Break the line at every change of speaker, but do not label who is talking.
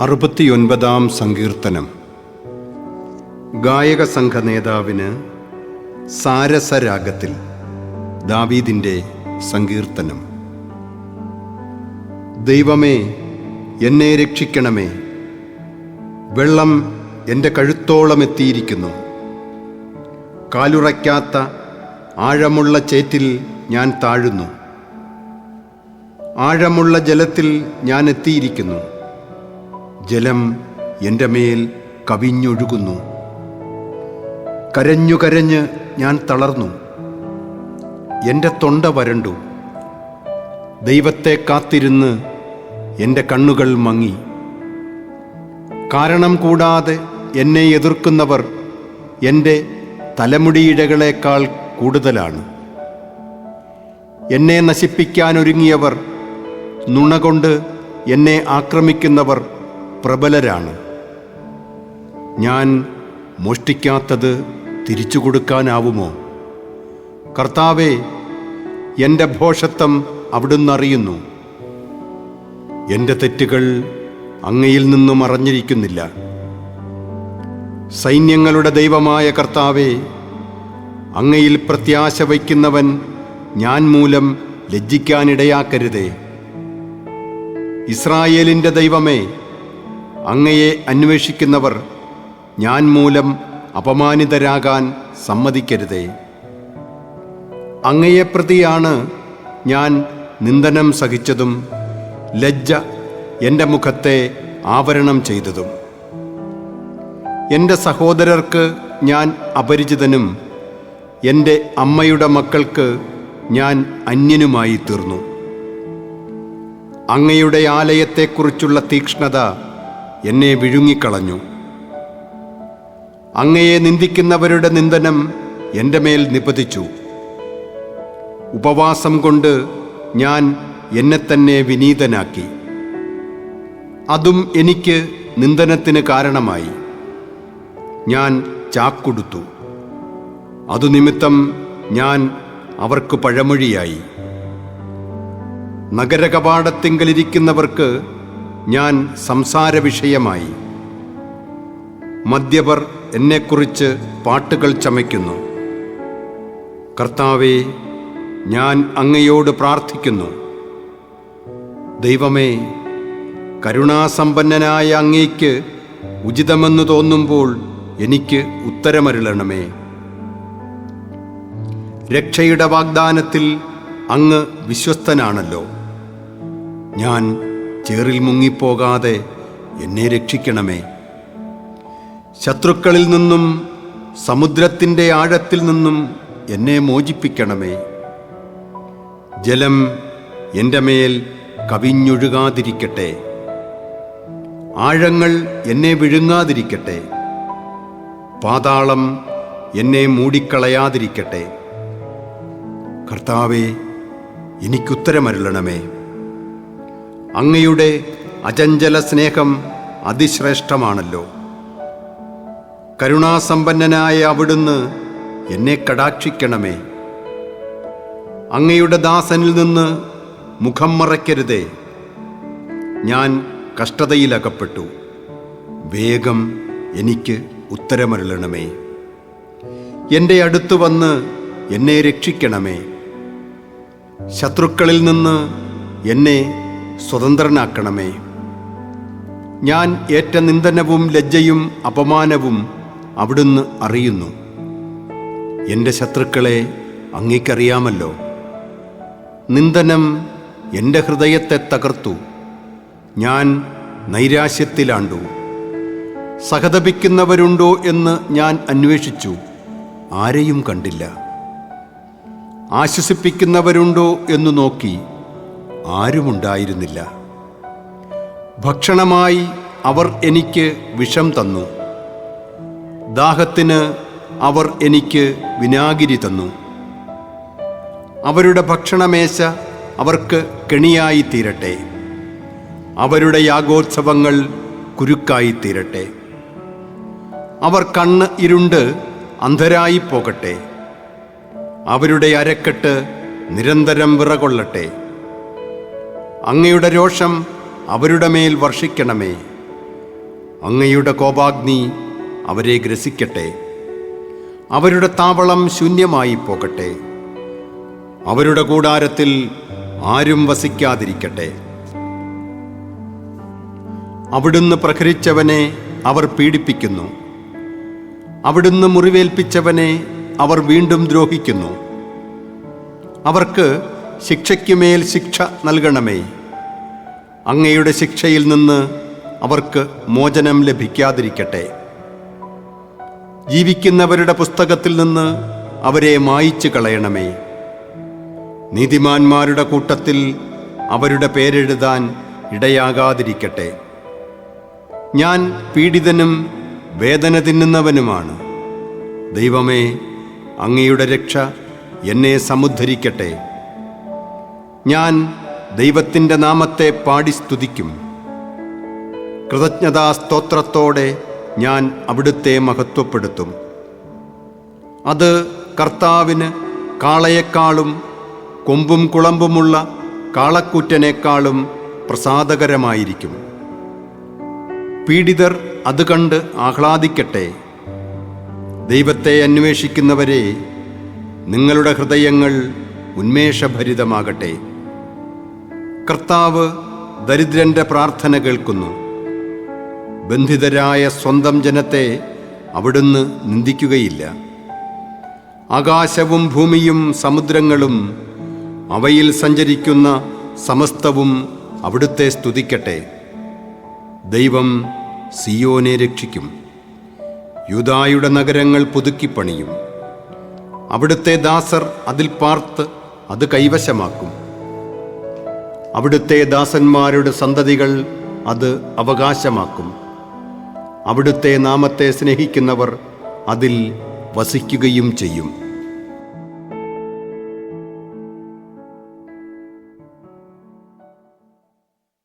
അറുപത്തിയൊൻപതാം സങ്കീർത്തനം. ഗായക സംഘ നേതാവിന് സാരസരാഗത്തിൽ ദാവീദിന്റെ സങ്കീർത്തനം. ദൈവമേ എന്നെ രക്ഷിക്കണമേ. വെള്ളം എന്റെ കഴുത്തോളം എത്തിയിരിക്കുന്നു. കാലുറയ്ക്കാത്ത ആഴമുള്ള ചേറ്റിൽ ഞാൻ താഴുന്നു. ആഴമുള്ള ജലത്തിൽ ഞാൻ എത്തിയിരിക്കുന്നു. ജലം എന്റെ മേൽ കവിഞ്ഞൊഴുകുന്നു. കരഞ്ഞു കരഞ്ഞ് ഞാൻ തളർന്നു. എന്റെ തൊണ്ട വരണ്ടു. ദൈവത്തെ കാത്തിരുന്ന് എന്റെ കണ്ണുകൾ മങ്ങി. കാരണം കൂടാതെ എന്നെ എതിർക്കുന്നവർ എന്റെ തലമുടിയിഴകളേക്കാൾ കൂടുതലാണ്. എന്നെ നശിപ്പിക്കാനൊരുങ്ങിയവർ നുണ കൊണ്ട് എന്നെ ആക്രമിക്കുന്നവർ പ്രബലരാണ്. ഞാൻ മോഷ്ടിക്കാത്തത് തിരിച്ചു കൊടുക്കാനാവുമോ കർത്താവെ എന്റെ ഭോഷത്വം അവിടുന്ന് അറിയുന്നു എന്റെ തെറ്റുകൾ അങ്ങയിൽ നിന്നും അറിഞ്ഞിരിക്കുന്നില്ല. സൈന്യങ്ങളുടെ ദൈവമായ കർത്താവെ അങ്ങയിൽ പ്രത്യാശ വയ്ക്കുന്നവൻ ഞാൻ മൂലം ലജ്ജിക്കാനിടയാക്കരുതേ. ഇസ്രായേലിന്റെ ദൈവമേ അങ്ങയെ അന്വേഷിക്കുന്നവർ ഞാൻ മൂലം അപമാനിതരാകാൻ സമ്മതിക്കരുതേ. അങ്ങയെ പ്രതിയാണ് ഞാൻ നിന്ദനം സഹിച്ചതും ലജ്ജ എന്റെ മുഖത്തെ ആവരണം ചെയ്തതും. എന്റെ സഹോദരർക്ക് ഞാൻ അപരിചിതനും എന്റെ അമ്മയുടെ മക്കൾക്ക് ഞാൻ അന്യനുമായി തീർന്നു അങ്ങയുടെ ആലയത്തെക്കുറിച്ചുള്ള തീക്ഷ്ണത എന്നെ വിഴുങ്ങിക്കളഞ്ഞു. അങ്ങയെ നിന്ദിക്കുന്നവരുടെ നിന്ദനം എന്റെ മേൽ നിപതിച്ചു. ഉപവാസം കൊണ്ട് ഞാൻ എന്നെ തന്നെ വിനീതനാക്കി. അതും എനിക്ക് നിന്ദനത്തിന് കാരണമായി. ഞാൻ ചാക്കൊടുത്തു. അതു നിമിത്തം ഞാൻ അവർക്ക് പഴമൊഴിയായി. നഗരകപാടത്തിങ്കലിരിക്കുന്നവർക്ക് ഞാൻ സംസാര വിഷയമായി മദ്യപർ എന്നെക്കുറിച്ച് പാട്ടുകൾ ചമയ്ക്കുന്നു. കർത്താവെ ഞാൻ അങ്ങയോട് പ്രാർത്ഥിക്കുന്നു. ദൈവമേ കരുണാസമ്പന്നനായ അങ്ങയ്ക്ക് ഉചിതമെന്ന് തോന്നുമ്പോൾ എനിക്ക് ഉത്തരമരുളണമേ. രക്ഷയുടെ വാഗ്ദാനത്തിൽ അങ്ങ് വിശ്വസ്തനാണല്ലോ. ഞാൻ ചേറിൽ മുങ്ങിപ്പോകാതെ എന്നെ രക്ഷിക്കണമേ. ശത്രുക്കളിൽ നിന്നും സമുദ്രത്തിന്റെ ആഴത്തിൽ നിന്നും എന്നെ മോചിപ്പിക്കണമേ. ജലം എന്റെ മേൽ കവിഞ്ഞൊഴുകാതിരിക്കട്ടെ. ആഴങ്ങൾ എന്നെ വിഴുങ്ങാതിരിക്കട്ടെ. പാതാളം എന്നെ മൂടിക്കളയാതിരിക്കട്ടെ. കർത്താവെ എനിക്കുത്തരമരുളണമേ. അങ്ങയുടെ അചഞ്ചല സ്നേഹം അതിശ്രേഷ്ഠമാണല്ലോ. കരുണാസമ്പന്നനായ അവിടുന്ന് എന്നെ കടാക്ഷിക്കണമേ. അങ്ങയുടെ ദാസനിൽ നിന്ന് മുഖം മറയ്ക്കരുതേ. ഞാൻ കഷ്ടതയിലകപ്പെട്ടു. വേഗം എനിക്ക് ഉത്തരമരുളണമേ. എന്റെ അടുത്ത് വന്ന് എന്നെ രക്ഷിക്കണമേ. ശത്രുക്കളിൽ നിന്ന് എന്നെ സ്വതന്ത്രനാക്കണമേ. ഞാൻ ഏറ്റ നിന്ദനവും ലജ്ജയും അപമാനവും അവിടുന്ന് അറിയുന്നു. എന്റെ ശത്രുക്കളെ അങ്ങേക്കറിയാമല്ലോ. നിന്ദനം എന്റെ ഹൃദയത്തെ തകർത്തു. ഞാൻ നൈരാശ്യത്തിലാണ്ടു. സഹതപിക്കുന്നവരുണ്ടോ എന്ന് ഞാൻ അന്വേഷിച്ചു. ആരെയും കണ്ടില്ല. ആശ്വസിപ്പിക്കുന്നവരുണ്ടോ എന്ന് നോക്കി ആരുമുണ്ടായിരുന്നില്ല. ഭക്ഷണമായി അവർ എനിക്ക് വിഷം തന്നു. ദാഹത്തിന് അവർ എനിക്ക് വിനാഗിരി തന്നു. അവരുടെ ഭക്ഷണമേശ അവർക്ക് കെണിയായി തീരട്ടെ. അവരുടെ യാഗോത്സവങ്ങൾ കുരുക്കായി തീരട്ടെ. അവർ കണ്ണ് ഇരുണ്ട് അന്ധരായി പോകട്ടെ. അവരുടെ അരക്കെട്ട് നിരന്തരം വിറകൊള്ളട്ടെ. അങ്ങയുടെ രോഷം അവരുടെ മേൽ വർഷിക്കണമേ. അങ്ങയുടെ കോപാഗ്നി അവരെ ഗ്രസിക്കട്ടെ. അവരുടെ താവളം ശൂന്യമായി പോകട്ടെ. അവരുടെ കൂടാരത്തിൽ ആരും വസിക്കാതിരിക്കട്ടെ. അവിടുന്ന് പ്രഹരിച്ചവനെ അവർ പീഡിപ്പിക്കുന്നു. അവിടുന്ന് മുറിവേൽപ്പിച്ചവനെ അവർ വീണ്ടും ദ്രോഹിക്കുന്നു. അവർക്ക് ശിക്ഷയ്ക്കുമേൽ ശിക്ഷ നൽകണമേ. അങ്ങയുടെ ശിക്ഷയിൽ നിന്ന് അവർക്ക് മോചനം ലഭിക്കാതിരിക്കട്ടെ. ജീവിക്കുന്നവരുടെ പുസ്തകത്തിൽ നിന്ന് അവരെ മായിച്ചു കളയണമേ. നീതിമാന്മാരുടെ കൂട്ടത്തിൽ അവരുടെ പേരെഴുതാൻ ഇടയാകാതിരിക്കട്ടെ. ഞാൻ പീഡിതനും വേദന തിന്നുന്നവനുമാണ്. ദൈവമേ അങ്ങയുടെ രക്ഷ എന്നെ സമുദ്ധരിക്കട്ടെ. ഞാൻ ദൈവത്തിന്റെ നാമത്തെ പാടി സ്തുതിക്കും. കൃതജ്ഞതാ സ്തോത്രത്തോടെ ഞാൻ അവിടുത്തെ മഹത്വപ്പെടുത്തും. അത് കർത്താവിന് കാളയെക്കാളും കൊമ്പും കുളമ്പുമുള്ള കാളക്കൂറ്റനേക്കാളും പ്രസാദകരമായിരിക്കും. പീഡിതർ അത് കണ്ട് ആഹ്ലാദിക്കട്ടെ. ദൈവത്തെ അന്വേഷിക്കുന്നവരെ നിങ്ങളുടെ ഹൃദയങ്ങൾ ഉന്മേഷഭരിതമാകട്ടെ. കർത്താവ് ദരിദ്രന്റെ പ്രാർത്ഥന കേൾക്കുന്നു. ബന്ധിതരായ സ്വന്തം ജനത്തെ അവിടുന്ന് നിന്ദിക്കുകയില്ല. ആകാശവും ഭൂമിയും സമുദ്രങ്ങളും അവയിൽ സഞ്ചരിക്കുന്ന സമസ്തവും അവിടുത്തെ സ്തുതിക്കട്ടെ. ദൈവം സിയോനെ രക്ഷിക്കും. യുദായുടെ നഗരങ്ങൾ പുതുക്കിപ്പണിയും. അവിടുത്തെ ദാസർ അതിൽ പാർത്ത് അത് കൈവശമാക്കും. അവിടുത്തെ ദാസന്മാരുടെ സന്തതികൾ അത് അവകാശമാക്കും. അവിടുത്തെ നാമത്തെ സ്നേഹിക്കുന്നവർ അതിൽ വസിക്കുകയും ചെയ്യും.